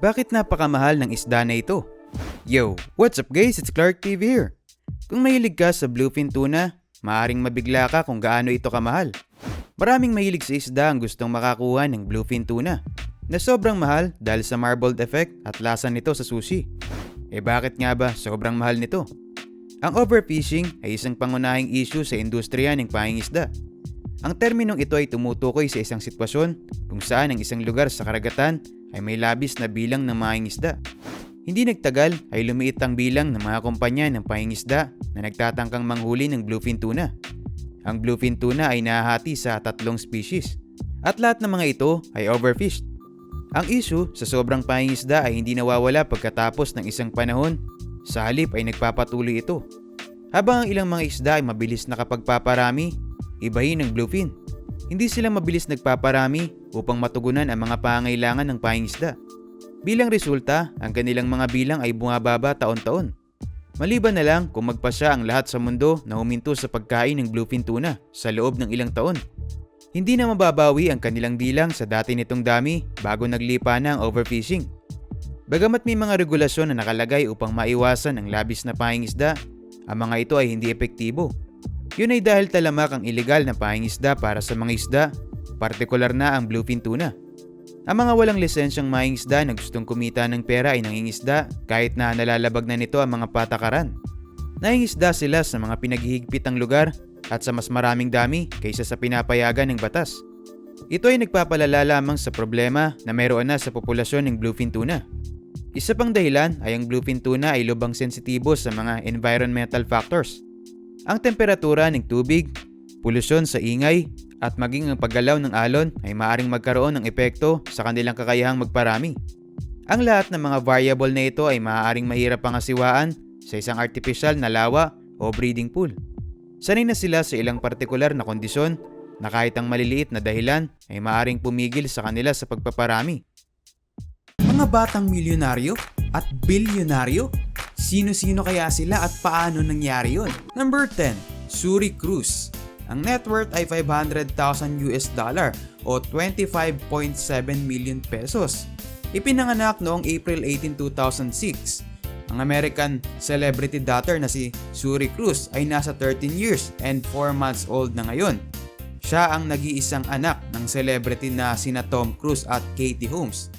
Bakit napakamahal ng isda na ito? Yo, what's up guys? It's Clark TV here. Kung mahilig ka sa bluefin tuna, maaring mabigla ka kung gaano ito kamahal. Maraming mahilig sa isda ang gustong makakuha ng bluefin tuna na sobrang mahal dahil sa marbled effect at lasa nito sa sushi. Eh bakit nga ba sobrang mahal nito? Ang overfishing ay isang pangunahing issue sa industriya ng pangingisda. Ang terminong ito ay tumutukoy sa isang sitwasyon kung saan ang isang lugar sa karagatan ay may labis na bilang ng mga isda. Hindi nagtagal ay lumiit ang bilang ng mga kumpanya ng pangingisda na nagtatangkang manghuli ng bluefin tuna. Ang bluefin tuna ay nahahati sa tatlong species at lahat ng mga ito ay overfished. Ang issue sa sobrang pangingisda ay hindi nawawala pagkatapos ng isang panahon, sa halip ay nagpapatuloy ito. Habang ang ilang mga isda ay mabilis nakapagpaparami, ibahin ng bluefin. Hindi sila mabilis nagpaparami upang matugunan ang mga pangailangan ng pangingisda. Bilang resulta, ang kanilang mga bilang ay bumababa taon-taon. Maliban na lang kung magpasya ang lahat sa mundo na huminto sa pagkain ng bluefin tuna sa loob ng ilang taon. Hindi na mababawi ang kanilang bilang sa dati nitong dami bago naglipa na ang overfishing. Bagamat may mga regulasyon na nakalagay upang maiwasan ang labis na pangingisda, ang mga ito ay hindi epektibo. Yun ay dahil talamak ang ilegal na pangingisda para sa mga isda, partikular na ang bluefin tuna. Ang mga walang lisensyang mangingisda na gustong kumita ng pera ay nangingisda kahit na nalalabag na nito ang mga patakaran. Nangingisda sila sa mga pinaghihigpitang lugar at sa mas maraming dami kaysa sa pinapayagan ng batas. Ito ay nagpapalala lamang sa problema na mayroon na sa populasyon ng bluefin tuna. Isa pang dahilan ay ang bluefin tuna ay lubang sensitibo sa mga environmental factors. Ang temperatura ng tubig, polusyon sa ingay, at maging ang paggalaw ng alon ay maaring magkaroon ng epekto sa kanilang kakayahang magparami. Ang lahat ng mga variable na ito ay maaaring mahirap pangasiwaan sa isang artificial na lawa o breeding pool. Sanay na sila sa ilang partikular na kondisyon na kahit ang maliliit na dahilan ay maaaring pumigil sa kanila sa pagpaparami. Mga batang milyonaryo at bilyonaryo? Sino-sino kaya sila at paano nangyari yon? Number 10, Suri Cruz. Ang net worth ay 500,000 US dollar o 25.7 million pesos. Ipinanganak noong April 18, 2006. Ang American celebrity daughter na si Suri Cruz ay nasa 13 years and 4 months old na ngayon. Siya ang nag-iisang anak ng celebrity na sina Tom Cruise at Katie Holmes.